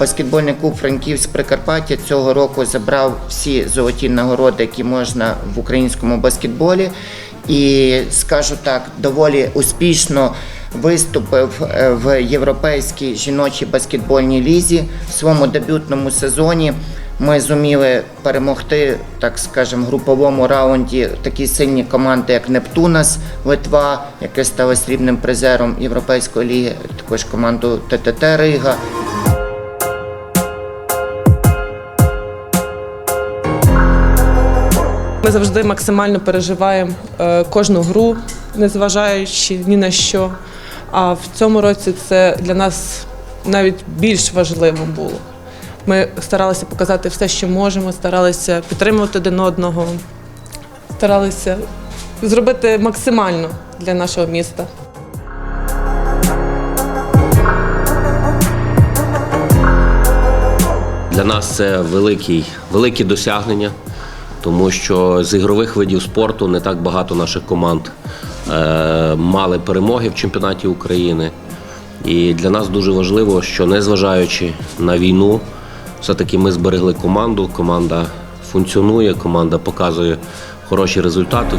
баскетбольний клуб Франківськ Прикарпаття цього року забрав всі золоті нагороди, які можна в українському баскетболі. І скажу так, доволі успішно виступив е, в європейській жіночій баскетбольній лізі в своєму дебютному сезоні. Ми зуміли перемогти, так скажемо, груповому раунді такі сильні команди, як Нептунас, Литва, яка стала срібним призером Європейської ліги, також команду ТТТ Рига. Ми завжди максимально переживаємо е, кожну гру, незважаючи ні на що. А в цьому році це для нас навіть більш важливо було. Ми старалися показати все, що можемо, старалися підтримувати один одного, старалися зробити максимально для нашого міста. Для нас це великий, великі досягнення, тому що з ігрових видів спорту не так багато наших команд е, мали перемоги в чемпіонаті України. І для нас дуже важливо, що незважаючи на війну, все-таки ми зберегли команду. Команда функціонує, команда показує хороші результати.